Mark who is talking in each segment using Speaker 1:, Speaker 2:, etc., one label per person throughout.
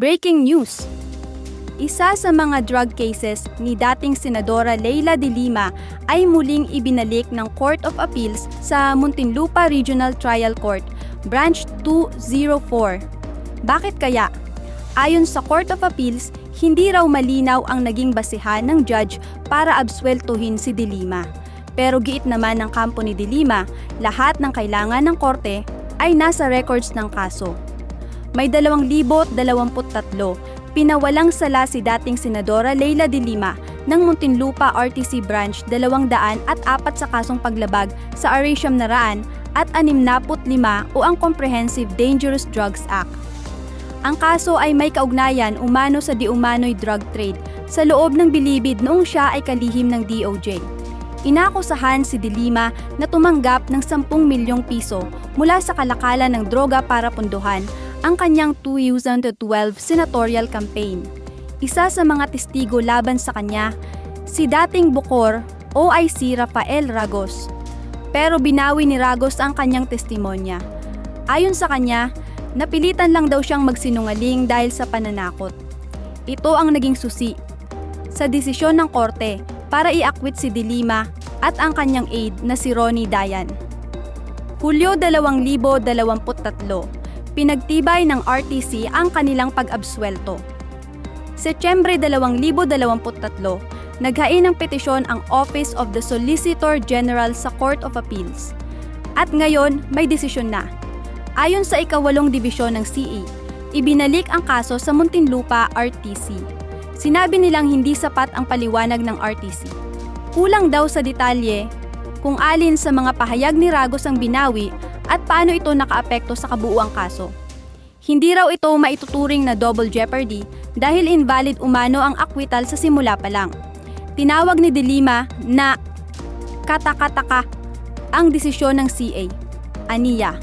Speaker 1: Breaking news! Isa sa mga drug cases ni dating Senadora Leila de Lima ay muling ibinalik ng Court of Appeals sa Muntinlupa Regional Trial Court, Branch 204. Bakit kaya? Ayon sa Court of Appeals, hindi raw malinaw ang naging basihan ng judge para absueltuhin si de Lima. Pero giit naman ng kampo ni de Lima, lahat ng kailangan ng korte ay nasa records ng kaso. May 2,023 pinawalang sala si dating Senadora Leila de Lima ng Muntinlupa RTC Branch 200 at apat sa kasong paglabag sa Aratium Naraan at 65 o ang Comprehensive Dangerous Drugs Act. Ang kaso ay may kaugnayan umano sa di umano'y drug trade sa loob ng bilibid noong siya ay kalihim ng DOJ. Inakusahan si De Lima na tumanggap ng 10 milyong piso mula sa kalakalan ng droga para punduhan ang kanyang 2012 senatorial campaign. Isa sa mga testigo laban sa kanya, si dating Bukor OIC Rafael Ragos. Pero binawi ni Ragos ang kanyang testimonya. Ayon sa kanya, napilitan lang daw siyang magsinungaling dahil sa pananakot. Ito ang naging susi sa desisyon ng korte para iakwit si De Lima at ang kanyang aide na si Ronnie Dayan. Hulyo 2023, pinagtibay ng RTC ang kanilang pag-absuelto. Setyembre 2023, naghain ng petisyon ang Office of the Solicitor General sa Court of Appeals. At ngayon, may desisyon na. Ayon sa ikawalong dibisyon ng CE, ibinalik ang kaso sa Muntinlupa RTC. Sinabi nilang hindi sapat ang paliwanag ng RTC. Kulang daw sa detalye kung alin sa mga pahayag ni Ragos ang binawi at paano ito nakaapekto sa kabuuang kaso. Hindi raw ito maituturing na double jeopardy dahil invalid umano ang acquittal sa simula pa lang. Tinawag ni De Lima na katakataka ang desisyon ng CA. Aniya.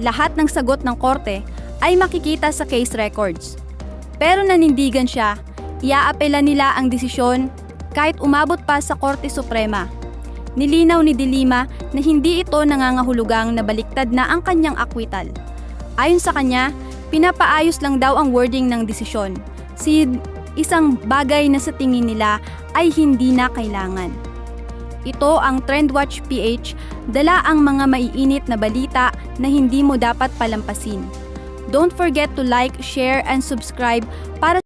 Speaker 1: Lahat ng sagot ng korte ay makikita sa case records. Pero nanindigan siya, iaapela nila ang desisyon kahit umabot pa sa Korte Suprema. Nilinaw ni De Lima na hindi ito nangangahulugang na baliktad na ang kanyang acquittal. Ayon sa kanya, pinapaayos lang daw ang wording ng desisyon. Si isang bagay na sa tingin nila ay hindi na kailangan. Ito ang Trendwatch PH, dala ang mga maiinit na balita na hindi mo dapat palampasin. Don't forget to like, share, and subscribe para